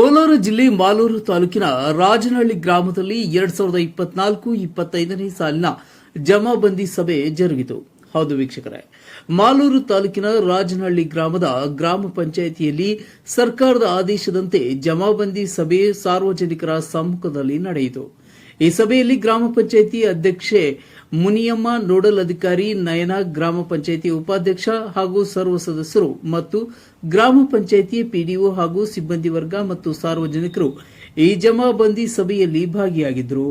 ಕೋಲಾರ ಜಿಲ್ಲೆ ಮಾಲೂರು ತಾಲೂಕಿನ ರಾಜನಹಳ್ಳಿ ಗ್ರಾಮದಲ್ಲಿ ಎರಡ್ ಸಾವಿರದ ಇಪ್ಪತ್ನಾಲ್ಕು ಇಪ್ಪತ್ತೈದನೇ ಸಾಲಿನ ಜಮಾಬಂದಿ ಸಭೆ ಜರುಗಿತು. ಹೌದು ವೀಕ್ಷಕರೇ, ಮಾಲೂರು ತಾಲೂಕಿನ ರಾಜನಹಳ್ಳಿ ಗ್ರಾಮದ ಗ್ರಾಮ ಪಂಚಾಯಿತಿಯಲ್ಲಿ ಸರ್ಕಾರದ ಆದೇಶದಂತೆ ಜಮಾಬಂದಿ ಸಭೆ ಸಾರ್ವಜನಿಕರ ಸಮ್ಮುಖದಲ್ಲಿ ನಡೆಯಿತು. ಈ ಸಭೆಯಲ್ಲಿ ಗ್ರಾಮ ಪಂಚಾಯಿತಿ ಅಧ್ಯಕ್ಷೆ ಮುನಿಯಮ್ಮ, ನೋಡಲ್ ಅಧಿಕಾರಿ ನಯನ, ಗ್ರಾಮ ಪಂಚಾಯಿತಿ ಉಪಾಧ್ಯಕ್ಷ ಹಾಗೂ ಸರ್ವ ಸದಸ್ಯರು ಮತ್ತು ಗ್ರಾಮ ಪಂಚಾಯಿತಿ, ಪಿಡಿಒ ಹಾಗೂ ಸಿಬ್ಬಂದಿ ವರ್ಗ ಮತ್ತು ಸಾರ್ವಜನಿಕರು ಈ ಜಮಾಬಂದಿ ಸಭೆಯಲ್ಲಿ ಭಾಗಿಯಾಗಿದ್ದರು.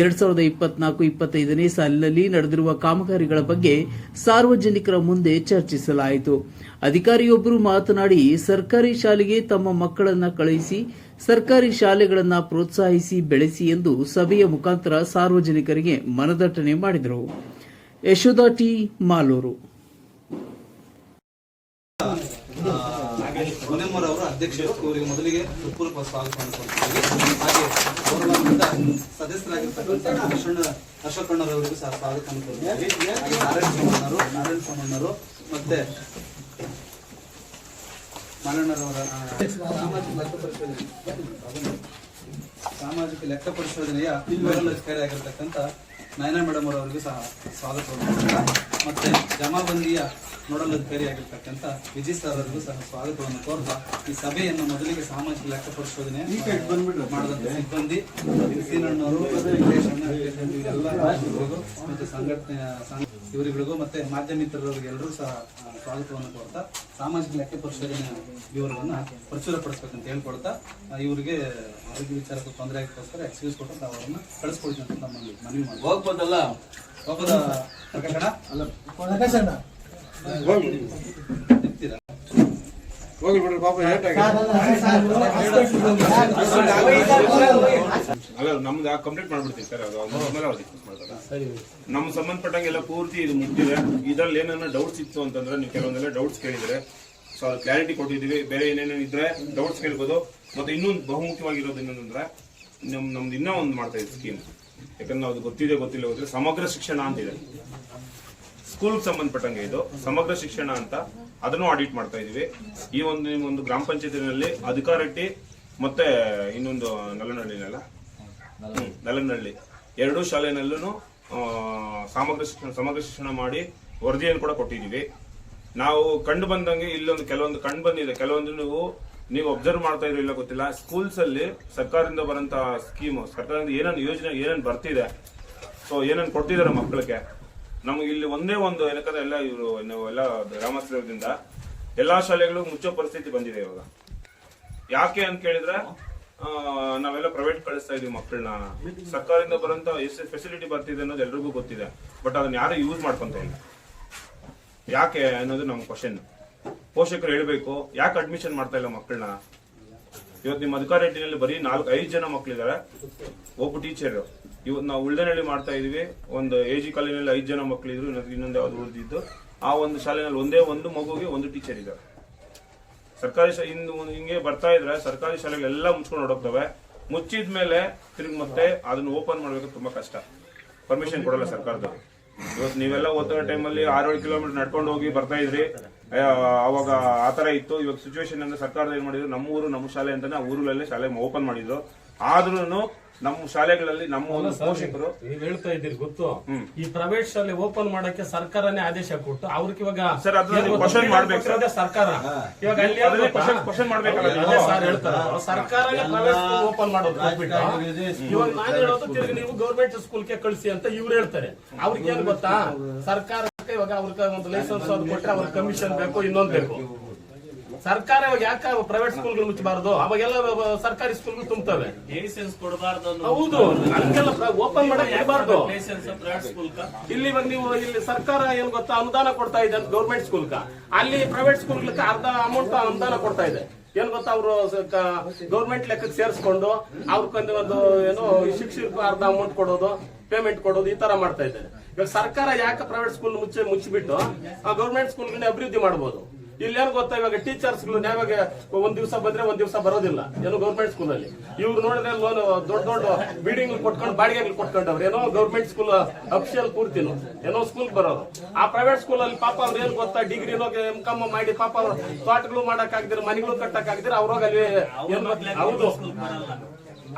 ಎರಡ್ ಸಾವಿರದ ಇಪ್ಪತ್ನಾಲ್ಕು, ಇಪ್ಪತ್ತೈದನೇ ಸಾಲಿನಲ್ಲಿ ನಡೆದಿರುವ ಕಾಮಗಾರಿಗಳ ಬಗ್ಗೆ ಸಾರ್ವಜನಿಕರ ಮುಂದೆ ಚರ್ಚಿಸಲಾಯಿತು. ಅಧಿಕಾರಿಯೊಬ್ಬರು ಮಾತನಾಡಿ, ಸರ್ಕಾರಿ ಶಾಲೆಗೆ ತಮ್ಮ ಮಕ್ಕಳನ್ನು ಕಳುಹಿಸಿ, ಸರ್ಕಾರಿ ಶಾಲೆಗಳನ್ನು ಪ್ರೋತ್ಸಾಹಿಸಿ, ಬೆಳೆಸಿ ಎಂದು ಸಭೆಯ ಮುಖಾಂತರ ಸಾರ್ವಜನಿಕರಿಗೆ ಮನದಟ್ಟಣೆ ಮಾಡಿದರು. ಯಶೋಧ ಟಿ. ಮಾಲೂರು ಮುನೆಮ್ಮರ್ ಅವರ ಅಧ್ಯಕ್ಷರು ಇವರಿಗೆ ಮೊದಲಿಗೆ ಹೃತ್ಪೂರ್ವಕ ಸ್ವಾಗತವನ್ನು ಕೊಡ್ತೀವಿ ಹಾಗೆ ಗೌರವಾನ್ವಿತ ಸದಸ್ಯರಾಗಿರ್ತಕ್ಕಂಥ ಅಶೋಕಣ್ಣರವರಿಗೂ ಸಹ ಸ್ವಾಗತವನ್ನು ಕೊಡ್ತೀವಿ ನಾರಾಯಣ ಸೋಮಣ್ಣರು ನಾರಾಯಣ ಸೋಮಣ್ಣರು ಮತ್ತೆ ಮಲ್ಲಣ್ಣರವರ ಆ, ಸಾಮಾಜಿಕ ಲೆಕ್ಕ ಪರಿಶೋಧನೆ ಸಾಮಾಜಿಕ ಲೆಕ್ಕ ಪರಿಶೋಧನೆಯ ನೋಡಲ್ ಅಧಿಕಾರಿ ಆಗಿರ್ತಕ್ಕಂಥ ನಯನ ಮೇಡಮ್ ಅವರಿಗೂ ಸಹ ಸ್ವಾಗತವನ್ನು ಮತ್ತೆ ಜಮಾಬಂದಿಯ ನೋಡಲ್ ಅಧಿಕಾರಿ ಆಗಿರ್ತಕ್ಕಂಥ ವಿಜಯ್ ಸರ್ ಅವರಿಗೂ ಸಹ ಸ್ವಾಗತವನ್ನು ಕೋರ್ತಾ ಈ ಸಭೆಯನ್ನು ಮೊದಲಿಗೆ ಸಾಮಾಜಿಕ ಲೆಕ್ಕ ಪರಿಶೋಧನೆ ಮಾಡಿದಂತ ಸಿಬ್ಬಂದಿ ಇವರಿಗೂ ಮತ್ತೆ ಸಂಘಟನೆ ಸಂಘ- ಇವರುಗಳಿಗೂ ಮತ್ತೆ ಮಾಧ್ಯಮಿತರವರಿಗೆ ಎಲ್ಲರೂ ಸಹ ಸ್ವಾಗತವನ್ನು ಕೋರ್ತಾ ಸಾಮಾಜಿಕ ಲೆಕ್ಕ ಪರಿಶೋಧನೆ ವಿವರವನ್ನು ಪ್ರಚುರಪಡಿಸ್ಬೇಕಂತ ಹೇಳ್ಕೊಳ್ತಾ ಹೇಳ್ಕೊಡ್ತಾ ಇವರಿಗೆ ಆರೋಗ್ಯ ವಿಚಾರಕ್ಕೆ ತೊಂದರೆ ಆಗಿಕ್ಕೋಸ್ಕರ ಎಕ್ಸ್ಕ್ಯೂಸ್ ಕೊಟ್ಟು ಅವರನ್ನು ಅವರನ್ನ ಕಳಿಸ್ಕೊಳ್ತೀನಿ ಅಂತ ನಮ್ಮಲ್ಲಿ ಮನವಿ ಮಾಡಿ ಹೋಗ್ಬೋದಲ್ಲ? ಹೋಗೋದ ಪ್ರಕಟಣ ಅಲ್ಲ. ಇರ್ತೀರಾ ಹೋಗ್ಲಿ ಅಲ್ಲ, ನಮ್ದು ಕಂಪ್ಲೀಟ್ ಮಾಡ್ಬಿಡ್ತೀವಿ ಸರ್, ಅದು ಅವ್ರ ಮೇಲೆ ಅವ್ರು discuss ಮಾಡ್ತಾರೆ. ನಮ್ ಸಂಬಂಧಪಟ್ಟಂಗೆಲ್ಲ ಪೂರ್ತಿ ಇದು ಮುಗ್ದಿದೆ ಇದ್ರಲ್ಲಿ ಏನಾರ ಡೌಟ್ಸ್ ಇತ್ತು ಅಂತಂದ್ರೆ ನೀವು ಕೆಲವೊಂದೆಲ್ಲ ಡೌಟ್ಸ್ ಕೇಳಿದ್ರೆ, ಸೊ ಅದು ಕ್ಲಾರಿಟಿ ಕೊಟ್ಟಿದೀವಿ ಬೇರೆ ಏನೇನೋ ಇದ್ರೆ ಡೌಟ್ಸ್ ಕೇಳ್ಬೋದು. ಮತ್ತೆ ಇನ್ನೊಂದು ಬಹುಮುಖ್ಯವಾಗಿರೋದು ಏನಂದ್ರೆ ನಮ್ ನಮ್ದು ಇನ್ನೂ ಒಂದು ಮಾಡ್ತಾ ಇದ್ದೀವಿ ಸ್ಕೀಮ್ ಯಾಕಂದ್ರೆ ಅದು ಗೊತ್ತಿದೆ, ಗೊತ್ತಿಲ್ಲ ಗೊತ್ತಿಲ್ಲ. ಸಮಗ್ರ ಶಿಕ್ಷಣ ಅಂತಿದೆ. ಸ್ಕೂಲ್ ಸಂಬಂಧಪಟ್ಟಂಗೆ ಇದು. ಸಮಗ್ರ ಶಿಕ್ಷಣ ಅಂತ ಅದನ್ನು ಆಡಿಟ್ ಮಾಡ್ತಾ ಇದೀವಿ ಈ ಒಂದು ಒಂದು ಗ್ರಾಮ ಪಂಚಾಯತಿನಲ್ಲಿ ಅಧಿಕಾರಟ್ಟಿ ಮತ್ತೆ ಇನ್ನೊಂದು ನಲ್ಲನಹಳ್ಳಿನಲ್ಲ ನಲ್ಲನಹಳ್ಳಿ ಎರಡೂ ಶಾಲೆನಲ್ಲೂ ಸಮಗ್ರ ಶಿಕ್ಷಣ ಸಮಗ್ರ ಶಿಕ್ಷಣ ಮಾಡಿ ವರದಿಯನ್ನು ಕೂಡ ಕೊಟ್ಟಿದ್ದೀವಿ. ನಾವು ಕಂಡು ಬಂದಂಗೆ ಇಲ್ಲೊಂದು ಕೆಲವೊಂದು ಕಂಡು ಬಂದಿದೆ. ಕೆಲವೊಂದು ನೀವು ನೀವು ಅಬ್ಸರ್ವ್ ಮಾಡ್ತಾ ಇರೋ ಇಲ್ಲ ಗೊತ್ತಿಲ್ಲ. ಸ್ಕೂಲ್ಸ್ ಅಲ್ಲಿ ಸರ್ಕಾರದಿಂದ ಬರಂತ ಸ್ಕೀಮ್ ಸರ್ಕಾರದಿಂದ ಏನೇನು ಯೋಜನೆ ಏನೇನು ಬರ್ತಿದೆ. ಸೊ ಏನೇನು ಕೊಡ್ತಿದಾರೆ ಮಕ್ಕಳಿಗೆ? ನಮಗೆ ಇಲ್ಲಿ ಒಂದೇ ಒಂದು ಏನಕ್ಕಂದ್ರೆ ಎಲ್ಲ ಇವರು ಎಲ್ಲ ಗ್ರಾಮಸ್ಥರಿಂದ ಎಲ್ಲಾ ಶಾಲೆಗಳು ಮುಚ್ಚೋ ಪರಿಸ್ಥಿತಿ ಬಂದಿದೆ ಇವಾಗ. ಯಾಕೆ ಅಂತ ಕೇಳಿದ್ರೆ ನಾವೆಲ್ಲ ಪ್ರೈವೇಟ್ ಕಳಿಸ್ತಾ ಇದೀವಿ ಮಕ್ಕಳನ್ನ. ಸರ್ಕಾರದಿಂದ ಬರೋಂತ ಎಷ್ಟು ಫೆಸಿಲಿಟಿ ಬರ್ತಿದೆ ಅನ್ನೋದು ಎಲ್ರಿಗೂ ಗೊತ್ತಿದೆ. ಬಟ್ ಅದನ್ನ ಯಾರು ಯೂಸ್ ಮಾಡ್ಕೊಂತ ಇಲ್ಲ. ಯಾಕೆ ಅನ್ನೋದು ನಮ್ಮ ಕ್ವಶನ್ ಪೋಷಕರು ಹೇಳ್ಬೇಕು, ಯಾಕೆ ಅಡ್ಮಿಷನ್ ಮಾಡ್ತಾ ಇಲ್ಲ ಮಕ್ಕಳನ್ನ? ಇವತ್ತು ನಿಮ್ಮ ಅಧಿಕಾರಿಯಲ್ಲಿ ಬರೀ ನಾಲ್ಕು ಐದು ಜನ ಮಕ್ಕಳಿದ್ದಾರೆ ಒಬ್ಬ ಟೀಚರ್ ಇವತ್ತು ನಾವು ಉಳ್ದನಹಳ್ಳಿ ಮಾಡ್ತಾ ಇದೀವಿ. ಒಂದು ಎ ಕಾಲೇಜಿನಲ್ಲಿ ಐದು ಜನ ಮಕ್ಕಳಿದ್ರು ಇನ್ನೊಂದು ಇನ್ನೊಂದು ಯಾವ್ದು ಉಳಿದಿದ್ದು. ಆ ಒಂದು ಶಾಲೆನಲ್ಲಿ ಒಂದೇ ಒಂದು ಮಗುಗೆ ಒಂದು ಟೀಚರ್ ಇದ್ದಾರೆ ಸರ್ಕಾರಿ ಇಂದು ಹಿಂಗೆ ಬರ್ತಾ ಇದ್ರೆ ಸರ್ಕಾರಿ ಶಾಲೆಗಳೆಲ್ಲ ಮುಚ್ಕೊಂಡು ಹೊಡೋಗ್ತವೆ ಮುಚ್ಚಿದ ಮೇಲೆ ತಿರುಗಿ ಮತ್ತೆ ಅದನ್ನ ಓಪನ್ ಮಾಡ್ಬೇಕು ತುಂಬಾ ಕಷ್ಟ. ಪರ್ಮಿಷನ್ ಕೊಡಲ್ಲ ಸರ್ಕಾರದವರು ಇವತ್ತು ನೀವೆಲ್ಲ ಓದೋ ಟೈಮಲ್ಲಿ ಆರೇಳು ಕಿಲೋಮೀಟರ್ ನಡ್ಕೊಂಡು ಹೋಗಿ ಬರ್ತಾ ಇದ್ರಿ. ಅವಾಗ ಅವಾಗ ಆತರ ಇತ್ತು. ಇವಾಗ ಸಿಚುವೇಶನ್ ಅಂದ್ರೆ ಸರ್ಕಾರದ ಏನ್ ಮಾಡಿದ್ರು? ನಮ್ಮ ಊರು, ನಮ್ಮ ಶಾಲೆ ಅಂತಾನೆ ಆ ಊರಲ್ಲೇ ಶಾಲೆ ಓಪನ್ ಮಾಡಿದ್ರು. ಆದ್ರೂ ನಮ್ಮ ಶಾಲೆಗಳಲ್ಲಿ ನಮ್ಮ ಒಂದು ಪೋಷಕರು ನೀವ್ ಹೇಳ್ತಾ ಇದ್ದೀರಿ ಗೊತ್ತು. ಈ ಪ್ರೈವೇಟ್ ಶಾಲೆ ಓಪನ್ ಮಾಡಕ್ಕೆ ಸರ್ಕಾರನೇ ಆದೇಶ ಕೊಟ್ಟು ಅವ್ರಿಗೆ ಇವಾಗ ಸರ್, ಅದನ್ನ ಸರ್ಕಾರ. ಇವಾಗ ಅಲ್ಲಿ ಅದನ್ನೇ ಗೊತ್ತಾ? ನೀವು? ಸರ್ ಹೇಳ್ತಾರೆ. ಸರ್ಕಾರನೇ ಪ್ರೈವೇಟ್ ಸ್ಕೂಲ್ ಓಪನ್ ಮಾಡೋದು ಕೊಟ್ಬಿಟ್ಟು ಇವಾಗ ನಾನು ಹೇಳೋದು ತಿರ್ಗಿ ನೀವು ಗೌರ್ಮೆಂಟ್ ಸ್ಕೂಲ್ಗೆ ಕಳಿಸಿ ಅಂತ ಇವ್ರು ಹೇಳ್ತಾರೆ. ಅವ್ರಿಗೆ ಏನ್ ಗೊತ್ತಾ? ಸರ್ಕಾರಕ್ಕೆ ಇವಾಗ ಅವ್ರಿಗೆ ಒಂದು ಲೈಸೆನ್ಸ್ ಅದು ಕೊಟ್ರೆ ಅವ್ರಿಗೆ ಕಮಿಷನ್ ಬೇಕು ಇನ್ನೊಂದ್ ಬೇಕು. ಸರ್ಕಾರ ಇವಾಗ ಯಾಕೆ ಪ್ರೈವೇಟ್ ಸ್ಕೂಲ್ಗಳು ಮುಚ್ಚಬಾರದು? ಅವಾಗೆಲ್ಲ ಸರ್ಕಾರಿ ಸ್ಕೂಲ್ ತುಂಬುತ್ತವೆ ಲೈಸೆನ್ಸ್ ಕೊಡಬಾರ್ದು ಹೌದು. ಹಂಗೆಲ್ಲ ಓಪನ್ ಮಾಡಕ್ ಸ್ಕೂಲ್ ಇಲ್ಲಿ ಇವಾಗ ನೀವು ಇಲ್ಲಿ ಸರ್ಕಾರ ಏನ್ ಗೊತ್ತಾ ಅನುದಾನ ಕೊಡ್ತಾ ಇದೆ ಗೌರ್ಮೆಂಟ್ ಸ್ಕೂಲ್ಗ ಅಲ್ಲಿ ಪ್ರೈವೇಟ್ ಸ್ಕೂಲ್ಗಳಿಗೆ ಅರ್ಧ ಅಮೌಂಟ್ ಅನುದಾನ ಕೊಡ್ತಾ ಇದೆ. ಏನ್ ಗೊತ್ತಾ ಅವರು ಗೌರ್ಮೆಂಟ್ ಲೆಕ್ಕಕ್ಕೆ ಸೇರಿಸ್ಕೊಂಡು ಅವ್ರಿಗೆ ಒಂದು ಏನು ಶಿಕ್ಷಕ ಅರ್ಧ ಅಮೌಂಟ್ ಕೊಡೋದು ಪೇಮೆಂಟ್ ಕೊಡೋದು ಈ ತರ ಮಾಡ್ತಾ ಇದ್ದಾರೆ. ಇವಾಗ ಸರ್ಕಾರ ಯಾಕೆ ಪ್ರೈವೇಟ್ ಸ್ಕೂಲ್ ಮುಚ್ಚಿ ಮುಚ್ಚಿಬಿಟ್ಟು ಗೌರ್ಮೆಂಟ್ ಸ್ಕೂಲ್ಗಳನ್ನ ಅಭಿವೃದ್ಧಿ ಮಾಡಬಹುದು ಇಲ್ಲೇನು ಗೊತ್ತಾ? ಇವಾಗ ಟೀಚರ್ಸ್ಗಳು ಯಾವಾಗ ಒಂದ್ ದಿವಸ ಬಂದ್ರೆ ಒಂದ್ ದಿವಸ ಬರೋದಿಲ್ಲ. ಏನು ಗೌರ್ಮೆಂಟ್ ಸ್ಕೂಲ್ ಅಲ್ಲಿ. ಇವ್ರು ನೋಡಿದ್ರೆ ಲೋನ್ ದೊಡ್ಡ ದೊಡ್ಡ ಬಿಲ್ಡಿಂಗ್ ಕೊಟ್ಕೊಂಡು ಬಾಡಿಗೆ ಕೊಟ್ಕೊಂಡವ್ರು. ಏನೋ ಗೌರ್ಮೆಂಟ್ ಸ್ಕೂಲ್ ಅಫಿಷಿಯಲ್ ಪೂರ್ತಿನು. ಏನೋ ಸ್ಕೂಲ್ ಬರೋದು. ಆ ಪ್ರೈವೇಟ್ ಸ್ಕೂಲ್ ಅಲ್ಲಿ ಪಾಪ ಅವ್ರು ಏನ್ ಗೊತ್ತಾ? ಡಿಗ್ರಿನೋ ಎಂ ಕಮ್ ಮಾಡಿ ಪಾಪ ಅವ್ರು ತೋಟಗಳು ಮಾಡಕ್ ಆಗದಿರ ಮನೆಗಳು ಕಟ್ಟಕ್ ಆಗದಿರ ಅವ್ರೋಗ ಅಲ್ಲಿ ಏನ್ ಹೌದು.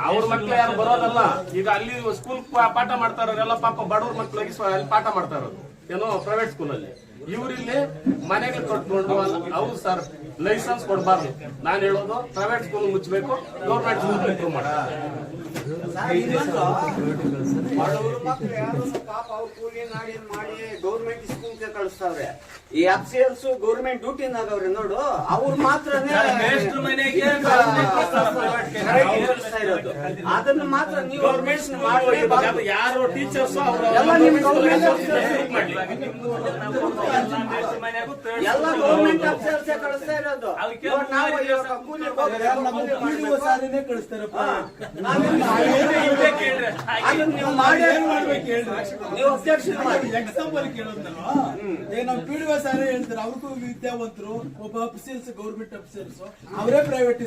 ಅವ್ರ ಮಕ್ಳು ಯಾರು ಬರೋದಲ್ಲ. ಈಗ ಅಲ್ಲಿ ಸ್ಕೂಲ್ ಪಾಠ ಮಾಡ್ತಾರ ಪಾಪ ಬಡವ್ರ ಮಕ್ಳಿಗೆ ಅಲ್ಲಿ ಪಾಠ ಮಾಡ್ತಾ ಇರೋದು ಏನೋ ಪ್ರೈವೇಟ್ ಸ್ಕೂಲ್ ಅಲ್ಲಿ. ಇವ್ರಿಲ್ಲಿ ಮನೆಗಳು ಕಟ್ಕೊಂಡು ಹೌದು ಸರ್ ಲೈಸೆನ್ಸ್ ಕೊಡಬಾರ್ದು. ನಾನು ಹೇಳೋದು ಪ್ರೈವೇಟ್ ಸ್ಕೂಲ್ ಮುಚ್ಚಬೇಕು ಗೌರ್ಮೆಂಟ್ ಸ್ಕೂಲ್ ಇಂಪ್ರೂವ್ ಮಾಡಬೇಕು ಬಡವ್ರ ಮಕ್ಳು ಯಾರು ಪಾಪ ಅವ್ರ ಕೂಲಿ ನಾಡಿ ಮಾಡಿ ಗೌರ್ಮೆಂಟ್ ಸ್ಕೂಲ್ಗೆ ಕಳಿಸ್ತಾವ್ರೆ. ಈ ಎಫ್ ಸಿ ಎಲ್ಸ್ ಗೌರ್ಮೆಂಟ್ ಡ್ಯೂಟಿನಾಗವ್ರೆ ನೋಡು ಅವ್ರು ಮಾತ್ರ ಮನೆಗೆ ಅದನ್ನ ಮಾತ್ರ ನೀವು ಗೌರ್ಮೆಂಟ್ ಗೌರ್ಮೆಂಟ್ ಮಾಡಿ ಯಾರು ಟೀಚರ್ಸ್ ಎಲ್ಲ ನಿಮ್ government ಮಾಡ್ಲಿ. ಮನೆಗೂ ಎಲ್ಲ ಗೌರ್ಮೆಂಟ್ ಅಫ್ಸರ್ಸ್ ಕಳಿಸ್ತಾ ಇರೋದು. ನಾವು ಇವಾಗ ಕೂಲಿ ಹೋಗ್ಬೇಕು, ಕೂಲಿ ಮಾಡ್ಬೇಕು. ಹಾ. ನಾವೇನ್ ಕೇಳ್ರಿ. ಅದನ್ನ ನೀವು ಮಾಡಿ. ನೀವು ಅಬ್ಜೆಕ್ಷನ್ ಮಾಡಿ. ಎಕ್ಸಾಂಪಲ್ ಕೇಳೋದಲ್ವಾ ಈಗ ನಮ್ಮ ಪಿ ಡಿ ಸಾರ ಹೇಳ್ತಾರೆ ಅವ್ರಿಗೂ ವಿದ್ಯಾವಂತರು ಒಬ್ಬ ಅಫಿಸಿಯಲ್ಸ್ ಗೌರ್ಮೆಂಟ್ ಅಫಿಸಿಯಲ್ಸ್ ಅವರೇ ಪ್ರೈವೇಟ್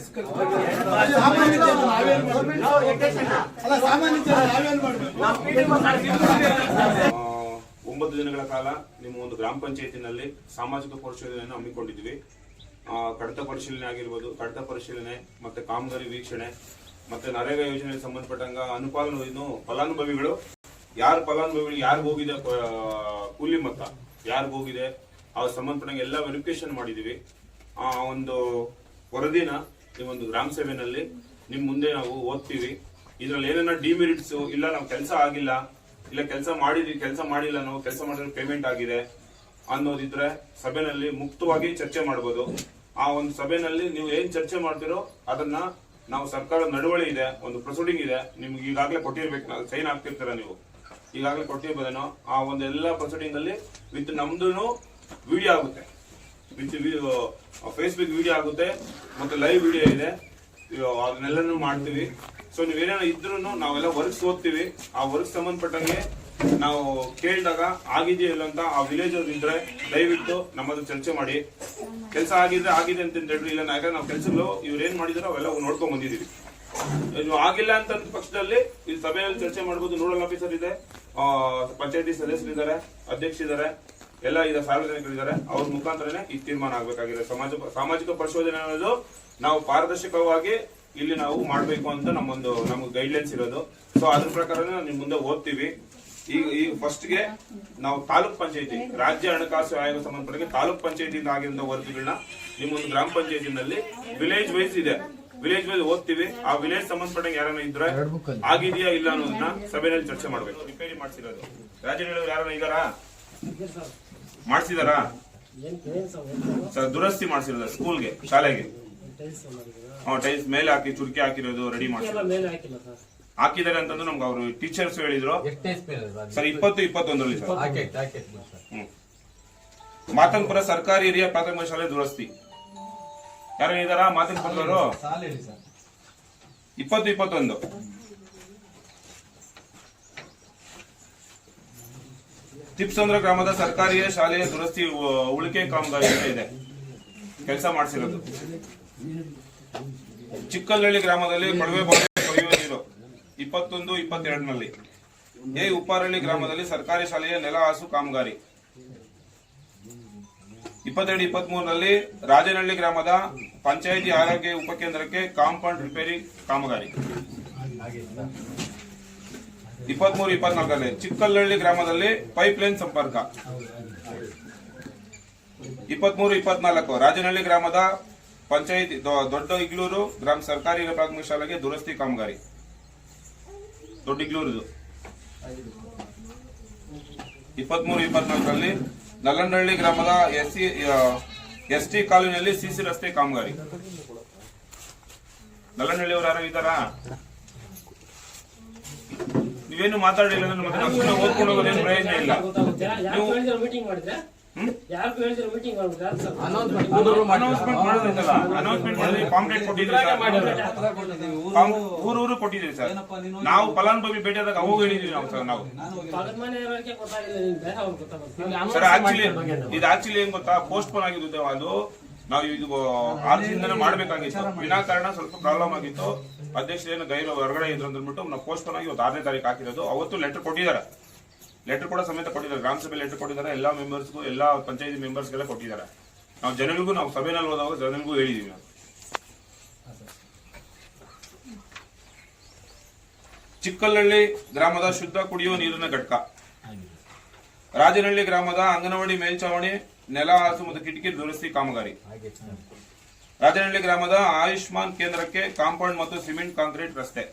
ಸಾಮಾನ್ಯ ನಾವೇನ್ ಮಾಡ್ಬೇಕು? ಅಲ್ಲ ಸಾಮಾನ್ಯ ಜನ ನಾವೇನ್ ಮಾಡ್ಬೇಕು? ಒಂಬತ್ತು ದಿನಗಳ ಕಾಲ ನಿಮ್ಮ ಒಂದು ಗ್ರಾಮ ಪಂಚಾಯತಿನಲ್ಲಿ ಸಾಮಾಜಿಕ ಪರಿಶೀಲನೆಯನ್ನು ಹಮ್ಮಿಕೊಂಡಿದ್ವಿ ಕಡತ ಪರಿಶೀಲನೆ ಆಗಿರ್ಬೋದು, ಕಡತ ಪರಿಶೀಲನೆ, ಮತ್ತೆ ಕಾಮಗಾರಿ ವೀಕ್ಷಣೆ, ಮತ್ತೆ ನರೇಗಾ ಯೋಜನೆಗೆ ಸಂಬಂಧಪಟ್ಟಂಗ ಅನುಪಾಲನ ಫಲಾನುಭವಿಗಳು. ಯಾರು ಫಲಾನುಭವಿಗಳು ಯಾರಿಗೂ ಹೋಗಿದೆ ಕೂಲಿ ಮೊತ್ತ, ಯಾರಿಗ್ ಹೋಗಿದೆ ಅವ್ರ ಸಂಬಂಧಪಟ್ಟಂಗೆ ಎಲ್ಲ ವೆರಿಫಿಕೇಶನ್ ಮಾಡಿದೀವಿ ಆ, ಒಂದು ವರದಿನ ನಿಮ್ಮ ಒಂದು ಗ್ರಾಮ ಸೇವೆನಲ್ಲಿ ನಿಮ್ ಮುಂದೆ ನಾವು ಓದ್ತೀವಿ. ಇದ್ರಲ್ಲಿ ಏನೇನೋ ಡಿಮೆರಿಟ್ಸ್ ಇಲ್ಲ, ನಾವು ಕೆಲಸ ಆಗಿಲ್ಲ ಇಲ್ಲ, ಕೆಲಸ ಮಾಡಿದ್ವಿ, ಕೆಲಸ ಮಾಡಿಲ್ಲ ನಾವು, ಕೆಲಸ ಮಾಡಿದ್ರೆ ಪೇಮೆಂಟ್ ಆಗಿದೆ ಅನ್ನೋದಿದ್ರೆ ಸಭೆನಲ್ಲಿ ಮುಕ್ತವಾಗಿ ಚರ್ಚೆ ಮಾಡ್ಬೋದು. ಆ ಒಂದು ಸಭೆನಲ್ಲಿ ನೀವು ಏನ್ ಚರ್ಚೆ ಮಾಡ್ತೀರೋ ಅದನ್ನ ನಾವು ಸರ್ಕಾರದ ನಡವಳಿ ಇದೆ, ಒಂದು ಪ್ರೊಸೀಡಿಂಗ್ ಇದೆ, ನಿಮ್ಗೆ ಈಗಾಗಲೇ ಕೊಟ್ಟಿರ್ಬೇಕು ಸೈನ್ ಹಾಕ್ತಿರ್ತೀರ ನೀವು. ಈಗಾಗಲೇ ಕೊಟ್ಟಿರ್ಬೋದೇನೋ, ಆ ಒಂದು ಎಲ್ಲ ಪ್ರೊಸೀಡಿಂಗ್ ಅಲ್ಲಿ ವಿತ್ ನಮ್ದು ವಿಡಿಯೋ ಆಗುತ್ತೆ. ವಿತ್ ಫೇಸ್ಬುಕ್ ವಿಡಿಯೋ ಆಗುತ್ತೆ, ಮತ್ತೆ ಲೈವ್ ವಿಡಿಯೋ ಇದೆ. ಅದನ್ನೆಲ್ಲನೂ ಮಾಡ್ತೀವಿ. ಸೊ ನೀವೇನೇನೋ ಇದ್ರು ನಾವೆಲ್ಲ ವರ್ಕ್ಸ್ ಓದ್ತೀವಿ. ಆ ವರ್ಕ್ ಸಂಬಂಧಪಟ್ಟಂಗೆ ನಾವು ಕೇಳಿದಾಗ ಆಗಿದೆಯೋ ಇಲ್ಲ ಅಂತ ಆ ವಿಲೇಜ್ ಅವ್ರು ಇದ್ರೆ ದಯವಿಟ್ಟು ನಮ್ಮದು ಚರ್ಚೆ ಮಾಡಿ. ಕೆಲಸ ಆಗಿದ್ರೆ ಆಗಿದೆ ಅಂತ ಹೇಳಿ ಇಲ್ಲ ಯಾಕಂದ್ರೆ ನಾವು ಕೆಲಸಗಳು ಇವ್ರು ಏನ್ ಮಾಡಿದ್ರು ಅವೆಲ್ಲ ನೋಡ್ಕೊಂಡ್ ಬಂದಿದೀವಿ ಆಗಿಲ್ಲ ಅಂತ ಪಕ್ಷದಲ್ಲಿ ಈ ಸಭೆಯಲ್ಲಿ ಚರ್ಚೆ ಮಾಡಬಹುದು ನೋಡಲ್ ಆಫೀಸರ್ ಇದೆ. ಪಂಚಾಯತಿ ಸದಸ್ಯರಿದ್ದಾರೆ ಅಧ್ಯಕ್ಷರಿದ್ದಾರೆ ಎಲ್ಲ ಇದೆ ಸಾರ್ವಜನಿಕರಿದ್ದಾರೆ ಅವ್ರ ಮುಖಾಂತರನೇ ಈ ತೀರ್ಮಾನ ಆಗ್ಬೇಕಾಗಿದೆ. ಸಮಾಜ, ಸಾಮಾಜಿಕ ಪರಿಶೋಧನೆ ಅನ್ನೋದು ನಾವು ಪಾರದರ್ಶಕವಾಗಿ ಇಲ್ಲಿ ನಾವು ಮಾಡಬೇಕು ಅಂತ ನಮ್ಮೊಂದು ನಮ್ಗೆ ಗೈಡ್ಲೈನ್ಸ್ ಇರೋದು. ಸೊ ಅದ್ರ ಪ್ರಕಾರನೇ ನಿಮ್ ಮುಂದೆ ಓದ್ತೀವಿ. ಈಗ ಈಗ ಫಸ್ಟ್ಗೆ ನಾವು ತಾಲೂಕ್ ಪಂಚಾಯತಿ ರಾಜ್ಯ ಹಣಕಾಸು ಆಯೋಗ ಸಂಬಂಧಪಟ್ಟ ತಾಲೂಕ್ ಪಂಚಾಯತಿಯಿಂದ ಆಗಿರುವ ವರದಿಗಳನ್ನ ನಿಮ್ಮೊಂದು ಗ್ರಾಮ ಪಂಚಾಯತಿನಲ್ಲಿ ವಿಲೇಜ್ ವೈಸ್ ಇದೆ. ವಿಲೇಜ್ ವೈಸ್ ಓದ್ತೀವಿ. ಆ ವಿಲೇಜ್ ಸಂಬಂಧಪಟ್ಟ ಯಾರನ್ನ ಇದ್ರೆ ಆಗಿದೆಯಾ ಇಲ್ಲ ಅನ್ನೋದನ್ನ ಸಭೆಯಲ್ಲಿ ಚರ್ಚೆ ಮಾಡ್ಬೇಕು. ರಿಪೇರಿ ಮಾಡಿಸಿರೋದು. ರಾಜ್ಯಗಳು ಯಾರನ್ನ ಇದಾರ? ಮಾಡ್ಸಿದಾರಾ? ಸರ್? ದುರಸ್ತಿ ಮಾಡಿಸಿರೋದ ಸ್ಕೂಲ್ಗೆ ಶಾಲೆಗೆ. ಟೈಲ್ಸ್ ಮೇಲೆ ಹಾಕಿ ಚುರುಕಿ ಹಾಕಿರೋದು ರೆಡಿ ಮಾಡ್ಸಿರೋದು. ಹಾಕಿದ್ದಾರೆ ಅಂತಂದ್ರೆ ನಮ್ಗೆ ಅವರು ಟೀಚರ್ಸ್ ಹೇಳಿದ್ರು. ಸರ್ ಇಪ್ಪತ್ತು ಇಪ್ಪತ್ತೊಂದರಲ್ಲಿ ಸರ್. ಹ್ಮ್. ಮಾತಂಪುರ ಸರ್ಕಾರಿ ಹಿರಿಯ ಪ್ರಾಥಮಿಕ ಶಾಲೆ ದುರಸ್ತಿ. ಯಾರು ಹೇಳಿದಾರ ಮಾತಂಪುರದವರು ಸಾಲ ಸರ್. ಇಪ್ಪತ್ತು ಇಪ್ಪತ್ತೊಂದು. ತಿಪ್ಸಂದ್ರ ಗ್ರಾಮದ ಸರ್ಕಾರಿ ಶಾಲೆಯ ದುರಸ್ತಿ ಉಳಿಕೆ ಕಾಮಗಾರಿ ಇದೆ. ಕೆಲಸ ಮಾಡಿಸಿರೋದು. ಚಿಕ್ಕಲ್ಲಹಳ್ಳಿ ಗ್ರಾಮದಲ್ಲಿ ಕೊಳವೆ ಬಾವಿ ಕೊಯ್ಯುವ ನೀರು. ಇಪ್ಪತ್ತೊಂದು, ಇಪ್ಪತ್ತೆರಡರಲ್ಲಿ. ಎ. ಉಪ್ಪಾರಳ್ಳಿ ಗ್ರಾಮದಲ್ಲಿ ಸರ್ಕಾರಿ ಶಾಲೆಯ ನೆಲ ಹಾಸು ಕಾಮಗಾರಿ. ಇಪ್ಪತ್ತೆರಡು ಇಪ್ಪತ್ತ್ ಮೂರರಲ್ಲಿ ರಾಜನಹಳ್ಳಿ ಗ್ರಾಮದ ಪಂಚಾಯಿತಿ ಆರೋಗ್ಯ ಉಪಕೇಂದ್ರಕ್ಕೆ ಕಾಂಪೌಂಡ್ ರಿಪೇರಿ ಕಾಮಗಾರಿ. ಇಪ್ಪತ್ಮೂರು, ಇಪ್ಪತ್ನಾಲ್ಕರಲ್ಲಿ ಚಿಕ್ಕಲ್ಲಹಳ್ಳಿ ಗ್ರಾಮದಲ್ಲಿ ಪೈಪ್ ಲೈನ್ ಸಂಪರ್ಕ. ಇಪ್ಪತ್ಮೂರು, ಇಪ್ಪತ್ನಾಲ್ಕು ರಾಜನಹಳ್ಳಿ ಗ್ರಾಮದ ಪಂಚಾಯಿತಿ ದೊಡ್ಡ ಇಗ್ಲೂರು ಗ್ರಾಮ ಸರ್ಕಾರಿ ಪ್ರಾಥಮಿಕ ಶಾಲೆಗೆ ದುರಸ್ತಿ ಕಾಮಗಾರಿ. ದೊಡ್ಡ ಇಗ್ಲೂರುದು ಇಪ್ಪತ್ಮೂರು ಇಪ್ಪತ್ನಾಲ್ಕರಲ್ಲಿ ನಲ್ಲಂಡಹಳ್ಳಿ ಗ್ರಾಮದ ಎಸ್ ಸಿ ಎಸ್ ಟಿ ಕಾಲೋನಿಯಲ್ಲಿ ಸಿಸಿ ರಸ್ತೆ ಕಾಮಗಾರಿ. ನಲ್ಲಂಡಹಳ್ಳಿ ಅವರು ಯಾರು ಇದ್ದಾರಾ? ನೀವೇನು ಮಾತಾಡಲಿಲ್ಲ ಅಂದ್ರೆ ಮತ್ತೆ ಓದ್ಕೊಂಡು ಹೋಗೋದೇನು ಪ್ರಯೋಜನ ಇಲ್ಲ. ನೀವು ಮೀಟಿಂಗ್ ಮಾಡಿದ್ರೆ ಯಾರು ಹೇಳಿದ್ರೆ ಮೀಟಿಂಗ್ ಮಾಡಿದ್ರೆ ಅನೌನ್ಸ್ಮೆಂಟ್ ಮಾಡೋದಿತ್ತಲ್ಲ? ಅನೌನ್ಸ್ಮೆಂಟ್ ಮಾಡಿದ್ರೆ ಪಾಂಪ್ಲೆಟ್ ಕೊಟ್ಟಿದ್ರಿ ಸರ್. ಊರು ಊರು ಕೊಟ್ಟಿದ್ದೀರಿ ಸರ್. ನಾವು ಫಲಾನುಭವಿ ಭೇಟಿಯಾದಾಗ ಅವಾಗ ಹೇಳಿದೀವಿ ನಾವು ಸರ್ ನಾವು. ಸರ್ ಆಕ್ಚುಲಿ ಇದು ಆಕ್ಚುಲಿ ಏನ್ ಗೊತ್ತಾ? ಪೋಸ್ಟ್ ಪೋನ್ ಆಗಿದ್ದು ಅದು. ನಾವು ಇದು ಆರು ದಿನದಿಂದನೇ ಮಾಡ್ಬೇಕಾಗಿತ್ತು. ವಿನಾಕಾರಣ ಸ್ವಲ್ಪ ಪ್ರಾಬ್ಲಮ್ ಆಗಿತ್ತು. ಅಧ್ಯಕ್ಷರೇನು ಗೈರು ಹೊರಗಡೆ ಇದ್ರು ಅಂತ ಅಂದ್ಬಿಟ್ಟು ನಾವು ಪೋಸ್ಟ್ಪೋನ್ ಆಗಿ ಇವತ್ತು ಆರನೇ ತಾರೀಕು ಹಾಕಿರೋದು. ಅವತ್ತು ಲೆಟರ್ ಕೊಟ್ಟಿದ್ದಾರೆ. ಲೆಟರ್ ಕೂಡ ಸಮೇತ ಕೊಟ್ಟಿದ್ದಾರೆ. ಗ್ರಾಮ ಸಭೆ ಲೆಟರ್ ಕೊಟ್ಟಿದ್ದಾರೆ. ಎಲ್ಲಾ ಮೆಂಬರ್ಸ್ಗೂ ಎಲ್ಲಾ ಪಂಚಾಯತಿ ಮೆಂಬರ್ಸ್ಗೆಲ್ಲ ಕೊಟ್ಟಿದ್ದಾರೆ. ನಾವು ಜನರಿಗೂ, ನಾವು ಸಭೆನಲ್ಲಿ ಹೋದಾಗ ಜನರಿಗೂ ಹೇಳಿದೀವಿ ನಾವು. ಗ್ರಾಮದ ಶುದ್ಧ ಕುಡಿಯುವ ನೀರಿನ ಘಟಕ. ರಾಜನಹಳ್ಳಿ ಗ್ರಾಮದ ಅಂಗನವಾಡಿ ಮೇಲ್ಚಾವಣಿ, ನೆಲ ಹಾಸು ಮತ್ತು ಕಿಟಕಿ ದುರಸ್ತಿ ಕಾಮಗಾರಿ. ರಾಜನಹಳ್ಳಿ ಗ್ರಾಮದ ಆಯುಷ್ಮಾನ್ ಕೇಂದ್ರಕ್ಕೆ ಕಾಂಪೌಂಡ್ ಮತ್ತು ಸಿಮೆಂಟ್ ಕಾಂಕ್ರೀಟ್ ರಸ್ತೆ.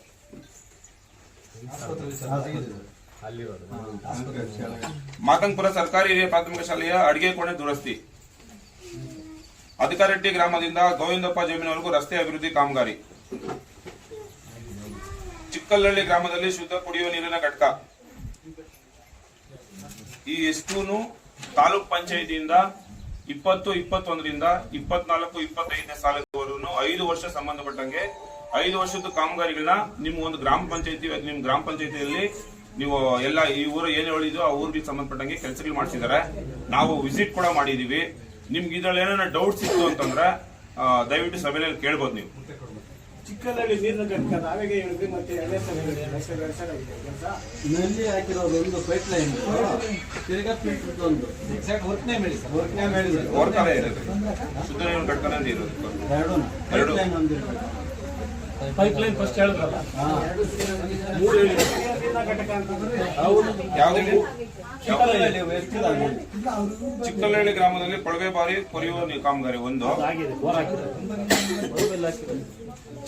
ಮಾತಂಗ್ಪುರ ಸರ್ಕಾರಿ ಹಿರಿಯ ಪ್ರಾಥಮಿಕ ಶಾಲೆಯ ಅಡಿಗೆ ಕೋಣೆ ದುರಸ್ತಿ. ಅಧಿಕಾರೆಡ್ಡಿ ಗ್ರಾಮದಿಂದ ಗೋವಿಂದಪ್ಪ ಜಮೀನವರೆಗೂ ರಸ್ತೆ ಅಭಿವೃದ್ಧಿ ಕಾಮಗಾರಿ. ಚಿಕ್ಕಲ್ಲಹಳ್ಳಿ ಗ್ರಾಮದಲ್ಲಿ ಶುದ್ಧ ಕುಡಿಯುವ ನೀರಿನ ಘಟಕ. ಈ ಎಷ್ಟೂನು ತಾಲೂಕ್ ಪಂಚಾಯತಿಯಿಂದ ಇಪ್ಪತ್ತು, ಇಪ್ಪತ್ತೊಂದರಿಂದ ಇಪ್ಪತ್ನಾಲ್ಕು, ಇಪ್ಪತ್ತೈದನೇ ಸಾಲದವರೆಗೂ ಐದು ವರ್ಷ ಸಂಬಂಧಪಟ್ಟಂಗೆ ಐದು ವರ್ಷದ ಕಾಮಗಾರಿಗಳನ್ನ ನಿಮ್ಮ ಒಂದು ಗ್ರಾಮ ಪಂಚಾಯತಿ, ನಿಮ್ಮ ಗ್ರಾಮ ಪಂಚಾಯತಿಯಲ್ಲಿ ನೀವು ಎಲ್ಲ ಈ ಊರು ಏನು ಹೇಳಿದ್ರು ಆ ಊರಿಗೆ ಸಂಬಂಧಪಟ್ಟಂಗೆ ಕೆಲಸಗಳು ಮಾಡಿಸಿದ್ದಾರೆ. ನಾವು ವಿಸಿಟ್ ಕೂಡ ಮಾಡಿದೀವಿ. ನಿಮ್ಗೆ ಇದ್ರಲ್ಲಿ ಏನಾರ ಡೌಟ್ಸ್ ಇತ್ತು ಅಂತಂದ್ರೆ ದಯವಿಟ್ಟು ಸಭೆಯಲ್ಲಿ ಕೇಳ್ಬೋದು ನೀವು. ಚಿಕ್ಕದಲ್ಲಿ ನೀರಿನ ಘಟಕ ನಾವೇ ಹೇಳಿದ್ವಿ ಮತ್ತೆ ಎರಡನೇ ನಲ್ಲಿ ಹಾಕಿರೋದು ಒಂದು ಪೈಪ್ ಲೈನ್ ತಿರ್ಗಾ ಫಿಲ್ಟರ್ ಒಂದು. ಎಕ್ಸಾಕ್ಟ್ ವರ್ಕ್ನೇ ಮೇಳಿ ಸರ್. ವರ್ಕ್ನೇ ಮೇಳಿ ಹೊರತಾರೆ ಇರೋದು ಶುದ್ಧ ನೀರಿನ ಘಟಕನೇ ಇರೋದು ಎರಡು. ಪೈಪ್ ಲೈನ್ ಒಂದು ಪೈಪ್ ಲೈನ್ ಫಸ್ಟ್ ಹೇಳಿದ್ರಲ್ಲ ಮೂರು ಹೇಳಿದ್ರು. ಯಾವ್ದು? ಚಿಕ್ಕಲ್ಲಹಳ್ಳಿ ಗ್ರಾಮದಲ್ಲಿ ಕೊಳವೆ ಬಾರಿ ಕೊರೆಯುವ ಕಾಮಗಾರಿ ಒಂದು. ಆಗಿದೆ ಬೋರ್ ಹಾಕಿದ್ರು ಬೋರ್ವೆಲ್ ಹಾಕಿದ್ರು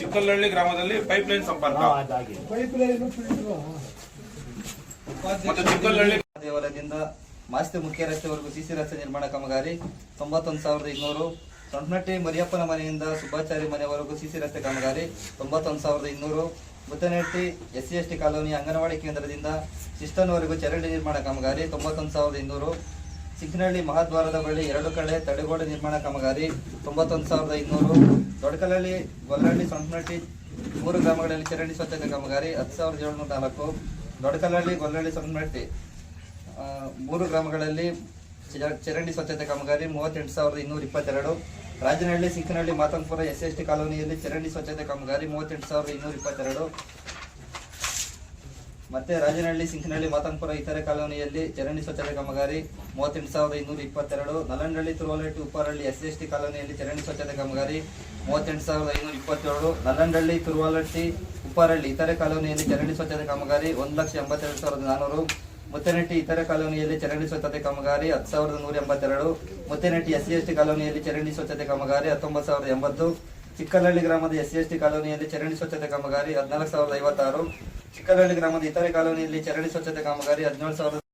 ಚಿಕ್ಕಲ್ಲಹಳ್ಳಿ ಗ್ರಾಮದಲ್ಲಿ ಪೈಪ್ ಲೈನ್ ಸಂಪರ್ಕ. ಅದಾಗಿದೆ. ಪೈಪ್ ಲೈನ್ ಫಿಲ್ಟರ್ ಮತ್ತು ಚಿಕ್ಕಲಹಳ್ಳಿ ದೇವಾಲಯದಿಂದ ಮಾಸ್ತಿ ಮುಖ್ಯ ರಸ್ತೆವರೆಗೂ ಸಿಸಿ ರಸ್ತೆ ನಿರ್ಮಾಣ ಕಾಮಗಾರಿ ತೊಂಬತ್ತೊಂದು ಸಾವಿರದ ಇನ್ನೂರು ಸೊಂಟನಟ್ಟಿ ಮರಿಯಪ್ಪನ ಮನೆಯಿಂದ ಸುಬ್ಬಾಚಾರಿ ಮನೆಯವರೆಗೂ ಸಿಸಿ ರಸ್ತೆ ಕಾಮಗಾರಿ ತೊಂಬತ್ತೊಂದು ಸಾವಿರದ ಇನ್ನೂರು Muttanahatti S C S T colony anganwadi ಕೇಂದ್ರದಿಂದ ಶಿಸ್ತನವರೆಗೂ ಚರಂಡಿ ನಿರ್ಮಾಣ ಕಾಮಗಾರಿ ತೊಂಬತ್ತೊಂದು ಸಾವಿರದ ಇನ್ನೂರು. ಸಿಂಕನಹಳ್ಳಿ ಮಹಾದ್ವಾರದ ಬಳಿ ಎರಡು ಕಡೆ ತಡೆಗೋಡೆ ನಿರ್ಮಾಣ ಕಾಮಗಾರಿ ತೊಂಬತ್ತೊಂದು ಸಾವಿರದ ಇನ್ನೂರು. ದೊಡ್ಡಕಲಹಳ್ಳಿ ಗೊಲ್ಲಹಳ್ಳಿ, ಸೊಂಟನಹಟ್ಟಿ ಮೂರು ಗ್ರಾಮಗಳಲ್ಲಿ ಚರಂಡಿ ಸ್ವಚ್ಛತೆ ಕಾಮಗಾರಿ ಹತ್ತು ಸಾವಿರದ ಏಳ್ನೂರ ನಾಲ್ಕು. ದೊಡ್ಡಕಲಹಳ್ಳಿ ಗೊಲ್ಲಹಳ್ಳಿ, ಸೊಂಟನಹಟ್ಟಿ ಮೂರು ಗ್ರಾಮಗಳಲ್ಲಿ ಚರಂಡಿ ಸ್ವಚ್ಛತೆ ಕಾಮಗಾರಿ ಮೂವತ್ತೆಂಟು ಸಾವಿರದ ಇನ್ನೂರ ಇಪ್ಪತ್ತೆರಡು. Rajanahalli, Sinkanahalli Matampura S S T ಕಾಲೋನಿಯಲ್ಲಿ ಚರಂಡಿ ಸ್ವಚ್ಛತೆ ಕಾಮಗಾರಿ ಮೂವತ್ತೆಂಟು ಸಾವಿರದ ಇನ್ನೂರ ಇಪ್ಪತ್ತೆರಡು. ಮತ್ತೆ ರಾಜನಹಳ್ಳಿ, ಸಿಂಕನಹಳ್ಳಿ ಮಾತಂಪುರ ಇತರೆ ಕಾಲೋನಿಯಲ್ಲಿ ಚರಂಡಿ ಸ್ವಚ್ಛತೆ ಕಾಮಗಾರಿ ಮೂವತ್ತೆಂಟು ಸಾವಿರದ ಇನ್ನೂರ ಇಪ್ಪತ್ತೆರಡು. Nallandahalli Turuvalatti Upparahalli S S T ಕಾಲೋನಿಯಲ್ಲಿ ಚರಂಡಿ ಸ್ವಚ್ಛತೆ ಕಾಮಗಾರಿ ಮೂವತ್ತೆಂಟು ಸಾವಿರದ ಐನೂರ ಇಪ್ಪತ್ತೇಳು. ನಲ್ಲಂಡಳ್ಳಿ ತುರುವಲಟ್ಟಿ ಉಪ್ಪಾರಳ್ಳಿ ಇತರೆ ಕಾಲೋನಿಯಲ್ಲಿ ಚರಂಡಿ ಸ್ವಚ್ಛತೆ ಕಾಮಗಾರಿ ಒಂದು ಲಕ್ಷ ಎಂಬತ್ತೆರಡು ಸಾವಿರದ ನಾನೂರು. ಮುತ್ತನಟ್ಟಿ ಇತರ ಕಾಲೋನಿಯಲ್ಲಿ ಚರಂಡಿ ಸ್ವಚ್ಛತೆ ಕಾಮಗಾರಿ ಹತ್ತು ಸಾವಿರದ ನೂರ ಎಂಬತ್ತೆರಡು, Muttanatti S C S T ಕಾಲೋನಿಯಲ್ಲಿ ಚರಂಡಿ ಸ್ವಚ್ಛತೆ ಕಾಮಗಾರಿ ಹತ್ತೊಂಬತ್ತು ಸಾವಿರದ ಎಂಬತ್ತು ಚಿಕ್ಕಲಹಳ್ಳಿ ಗ್ರಾಮದ ಎಸ್ ಸಿ ಎಸ್ ಟಿ ಕಾಲೋನಿಯಲ್ಲಿ ಚರಂಡಿ ಸ್ವಚ್ಛತೆ ಕಾಮಗಾರಿ ಹದಿನಾಲ್ಕು ಸಾವಿರದ ಐವತ್ತಾರು ಚಿಕ್ಕಲಹಳ್ಳಿ ಗ್ರಾಮದ ಇತರೆ ಕಾಲೋನಿಯಲ್ಲಿ ಚರಂಡಿ ಸ್ವಚ್ಛತೆ ಕಾಮಗಾರಿ ಹದಿನೇಳು ಸಾವಿರದ